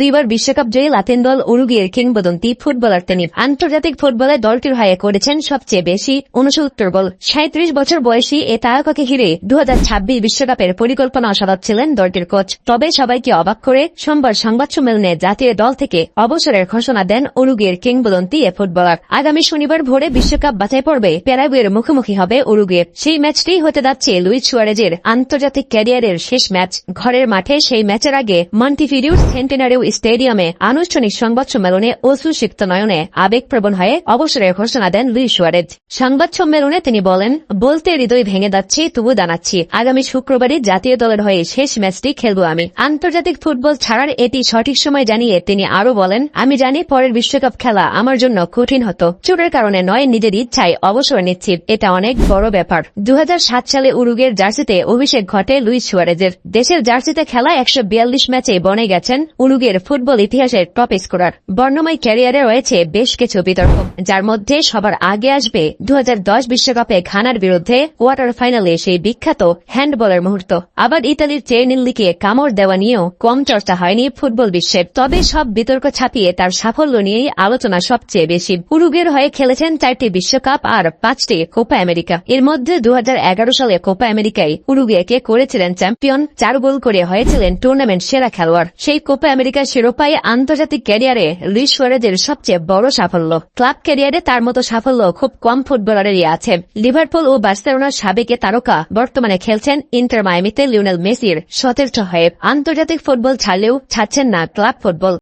দুইবার বিশ্বকাপ জয়ী লাতিন দল উরুগিয়ের কিংবদন্তি ফুটবলার তিনি আন্তর্জাতিক ফুটবলে দলটির হয়ে করেছেন সবচেয়ে বেশি উনসত্তর গোল। সাঁত্রিশ বছর বয়সী এ তারকাকে ঘিরে দু বিশ্বকাপের পরিকল্পনা সাজাচ্ছিলেন দলটির কোচ। তবে সবাইকে অবাক করে সোমবার সংবাদ সম্মেলনে জাতীয় দল থেকে অবসরের ঘোষণা দেন উরুগিয়ের কিংবদন্তি এ ফুটবলার। আগামী শনিবার ভোরে বিশ্বকাপ বাছাই পর্বে প্যারাগুয়ের মুখোমুখি হবে উরুগুয়ে। সেই ম্যাচটি হতে যাচ্ছে লুইস সুয়ারেজের আন্তর্জাতিক ক্যারিয়ারের শেষ ম্যাচ। ঘরের মাঠে সেই ম্যাচের আগে মন্টিফিডিউর সেন্টেনারিও স্টেডিয়ামে আনুষ্ঠানিক সংবাদ সম্মেলনে অশ্রুসিক্ত নয়নে আবেগপ্রবণ হয়ে অবসরের ঘোষণা দেন লুইস সুয়ারেজ। সংবাদ সম্মেলনে তিনি বলেন, বলতে হৃদয় ভেঙে যাচ্ছে তবু জানাচ্ছি, আগামী শুক্রবারই জাতীয় দলের হয়ে শেষ ম্যাচটি খেলব আমি। আন্তর্জাতিক ফুটবল ছাড়ার এটি সঠিক সময় জানিয়ে তিনি আরও বলেন, আমি জানি পরের বিশ্বকাপ খেলা আমার জন্য কঠিন হতো। চোটের কারণে নয়, নিজের ইচ্ছায় অবসর নিচ্ছি। এটা অনেক বড় ব্যাপার। দু হাজার সাত সালে উরুগের জার্সিতে অভিষেক ঘটে লুইস সুয়ারেজের। দেশের জার্সিতে খেলা একশো বিয়াল্লিশ ম্যাচে বনে গেছেন উরুগের ফুটবল ইতিহাসের টপ স্কোরার। বর্ণময় ক্যারিয়ারে রয়েছে বেশ কিছু বিতর্ক, যার মধ্যে সবার আগে আসবে দু বিশ্বকাপে ঘানার বিরুদ্ধে কোয়ার্টার ফাইনালে সেই বিখ্যাত হ্যান্ডবলের মুহূর্ত। আবার ইতালির চেরনিল্লিকে কামড় দেওয়া নিয়েও কম চর্চা হয়নি ফুটবল বিশ্বের। তবে সব বিতর্ক ছাপিয়ে তার সাফল্য নিয়েই আলোচনা সবচেয়ে বেশি। উরুগের হয়ে খেলেছেন চারটি বিশ্বকাপ আর পাঁচটি কোপা আমেরিকা। এর মধ্যে দু হাজার এগারো সালে কোপা আমেরিকায় উরুগুয়েকে করেছিলেন চ্যাম্পিয়ন, চার গোল করে হয়েছিলেন টুর্নামেন্ট সেরা খেলোয়াড়। সেই কোপা আমেরিকার শিরোপায় আন্তর্জাতিক ক্যারিয়ারে লুইস সোয়ারেজের সবচেয়ে বড় সাফল্য। ক্লাব ক্যারিয়ারে তার মতো সাফল্য খুব কম ফুটবলারেরই আছে। লিভারপুল ও বার্সেলোনার সাবেকে তারকা বর্তমানে খেলছেন ইন্টার মায়ামিতে লিওনেল মেসির সতীর্থ হয়ে। আন্তর্জাতিক ফুটবল ছাড়লেও ছাড়ছেন না ক্লাব ফুটবল।